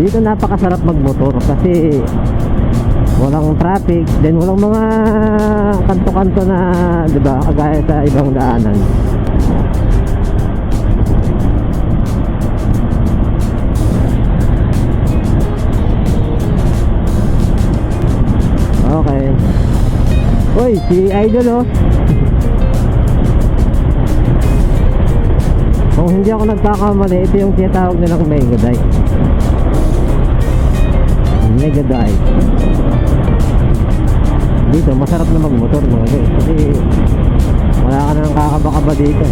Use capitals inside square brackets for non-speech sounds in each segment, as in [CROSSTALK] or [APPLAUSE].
Dito napakasarap magmotor kasi walang traffic, then walang mga kanto-kanto na, 'di ba, kagaya sa ibang daanan. Okay. Uy, si Idol oh. Kung hindi ako nagkakamali, ito yung tinatawag nilang Mega Dive. Mega Dive. Dito, masarap na magmotor mga guys. Kasi wala ka nang kakaba-kaba dito.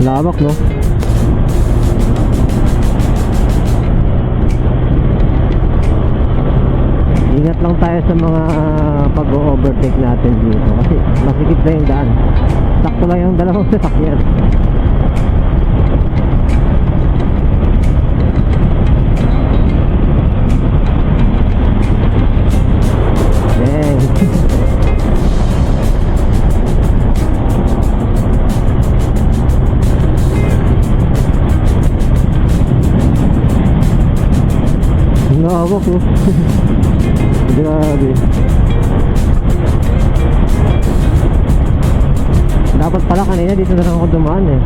Lawak no? Ingat lang tayo sa mga pag-overtake natin dito kasi masikip na yung daan. Sakto lang yung dalawang [LAUGHS] sasakyan. Dang. Lawak [LAUGHS] no? [LAUGHS] Grabe. Dapat pala kanina dito na lang ako dumaan eh.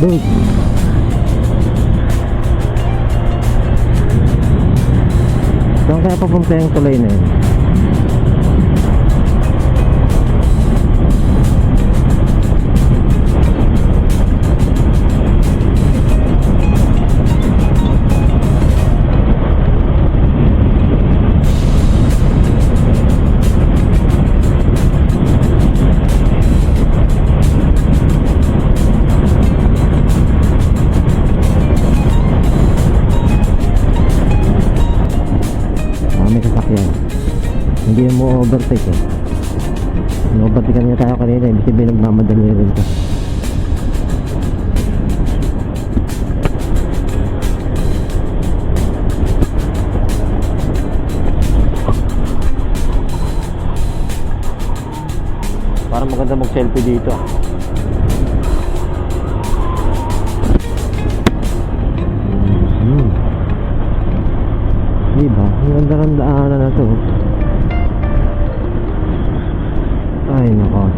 Dude. Saan kaya papunta yung tulay na yun? Hindi mo overtake eh. Ino-overtake niya tayo kanina. Ibig sabihin nagmamadali rin ka. Para maganda mag-selfie dito. Hmm. Diba? Ang ganda ng daanan na to. Ay, nako.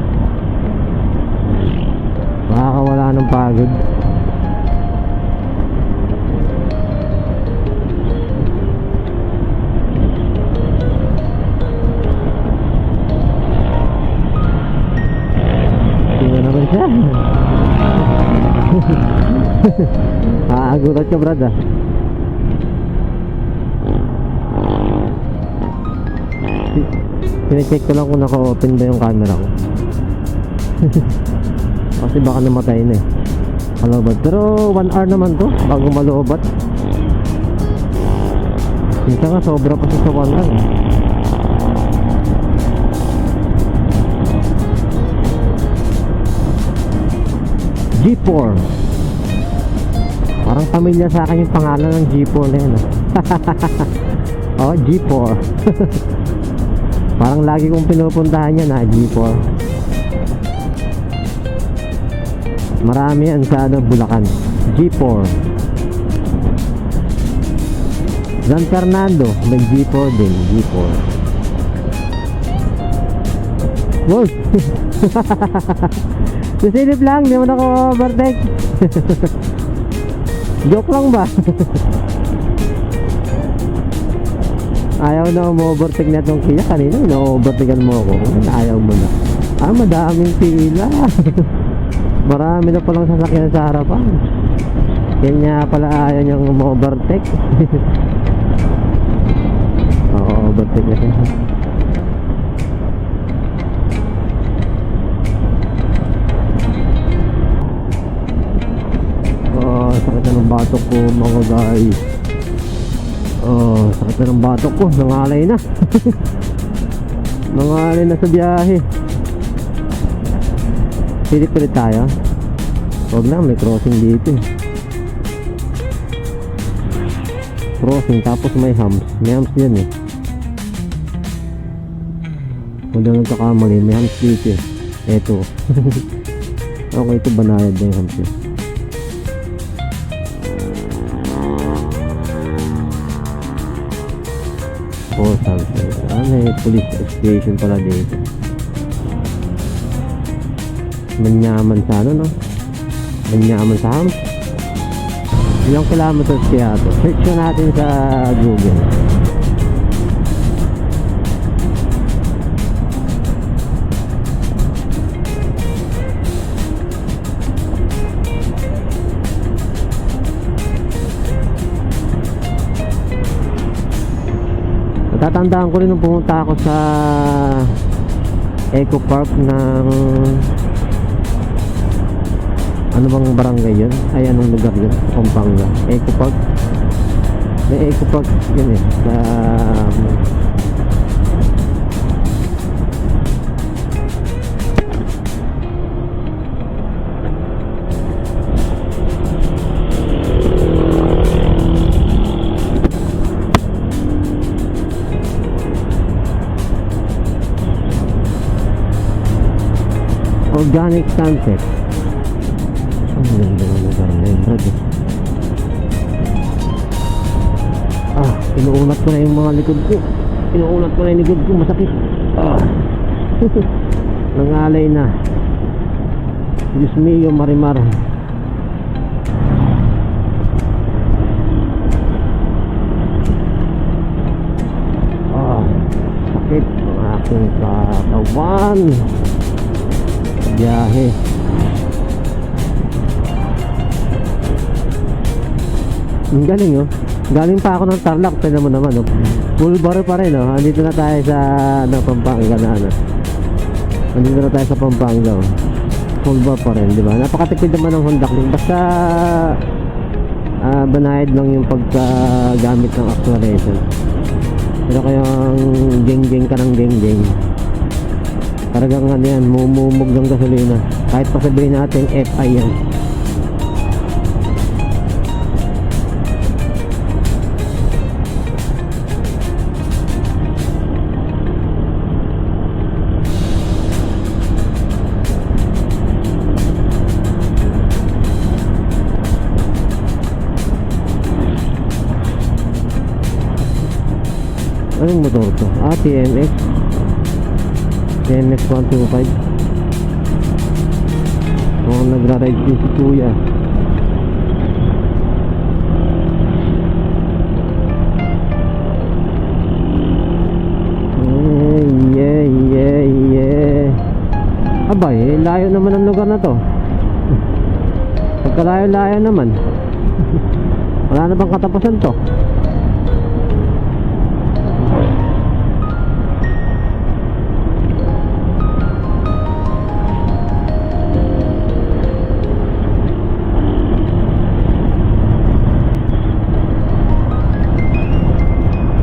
Makakawala ng pagod. [LAUGHS] Aagulat ka, brad, ah. Sinecheck ko lang kung naka-open ba yung camera ko. [LAUGHS] Kasi baka namatay na eh. Malobat. Pero 1 hour naman to bago malobat. Minsan nga sobra pa sa sa 1 hour. eh. G4 Parang pamilya sa akin yung pangalan ng G4 na yun. ah. [LAUGHS] oh, G4 [LAUGHS] Parang lagi kong pinupuntahan yan ha, G4 Marami yan sa ano, Bulacan. G4 San Fernando May G4 din G4 Wow Sisilip [LAUGHS] lang, di mo na ko overtake [LAUGHS] Joke lang ba? [LAUGHS] Ayaw na umu-overtake na itong Kia. Kanina, ino-overtakean mo ako. Ayaw mo na. Ah, madaming pila. [LAUGHS] Marami na palang sasakyan sa harapan. Kanya pala ayaw niyang umu-overtake [LAUGHS] Oo, overtake na siya. Oh, sakit na ng batok ko mga guys. Oh, sakit na ng batok ko. Nangalay na. [LAUGHS] Nangalay na sa biyahe. Pilit-pilit tayo. Huwag na, may crossing dito. eh. Crossing, tapos may hams. May hams yan eh. Huwag na nagkakamali, may hams dito eh. Eto. [LAUGHS] okay, ito banayad na yung hams. Police station pala dito. Manyaman sa ano, no? Manyaman sa Hams. Ilang kilometers kaya to? Search natin sa Google. Natatandaan ko rin nung pumunta ako sa Eco Park ng ano bang barangay yun? Ay anong lugar yun? Pampanga. Eco Park. May Eco Park yun eh. Sa Organic Sunset. Ang ganda ng lugar na yun, brad. eh. Ah, inuunat ko na yung mga likod ko. Inuunat ko na yung likod ko, masakit. Ah. [LAUGHS] Nangalay na. Diyos mio, marimar. Ah, sakit ang aking katawan. Biyahe. Ang galing oh. Galing pa ako ng Tarlac, tignan mo naman oh. Full bar pa rin oh. Andito na tayo sa ano, Pampanga na ano. Andito na tayo sa Pampanga oh. Full bar pa rin, di ba? Napakatipid naman ng Honda Click. Basta ah banayad lang yung pagkagamit ng acceleration. Pero kayang geng-geng ka ng geng-geng. Talagang ano yan, mumumog ng gasolina. Kahit pa sabihin natin FI yan. Anong motor to? Ah, TNX. TNX 125. Mukhang nagra-ride din si Kuya. Yeah, yeah, yeah, yeah. Abay, eh, layo naman ang lugar na to. [LAUGHS] Pagkalayo-layo naman. [LAUGHS] Wala na bang katapusan to?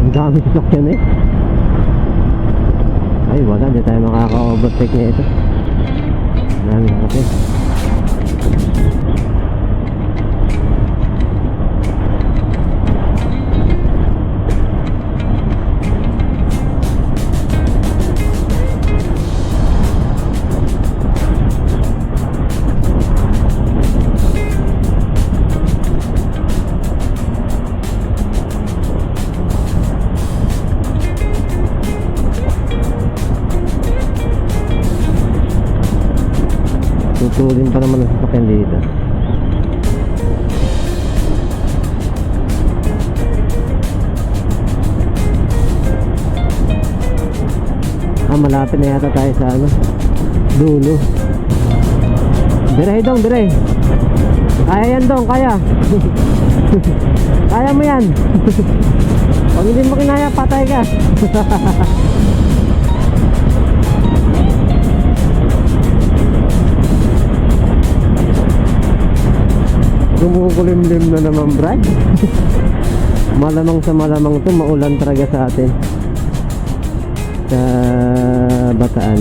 Ang dami sasakyan eh. Ay, wala. Hindi tayo makaka-overtake na ito. Ang dami sasakyan. Tutulin pa naman ang sasakyan dito. Ah, malapit na yata tayo sa ano, dulo. Dire dong, dire. Kaya yan dong, kaya. [LAUGHS] kaya mo yan. [LAUGHS] Pag hindi mo kinaya, patay ka. [LAUGHS] Gumukulimlim na naman, Brad. [LAUGHS] malamang sa malamang to, maulan talaga sa atin. Sa Bataan.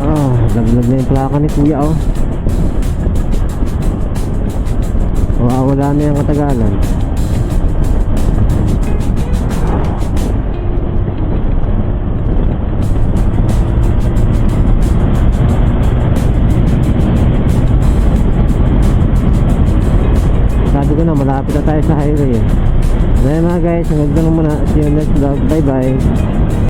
Ah, laglag na yung plaka ni Kuya, oh. Wawala na yung katagalan. Malapit na tayo sa highway. Dahil mga guys, hanggang muna. See you next vlog. Bye bye.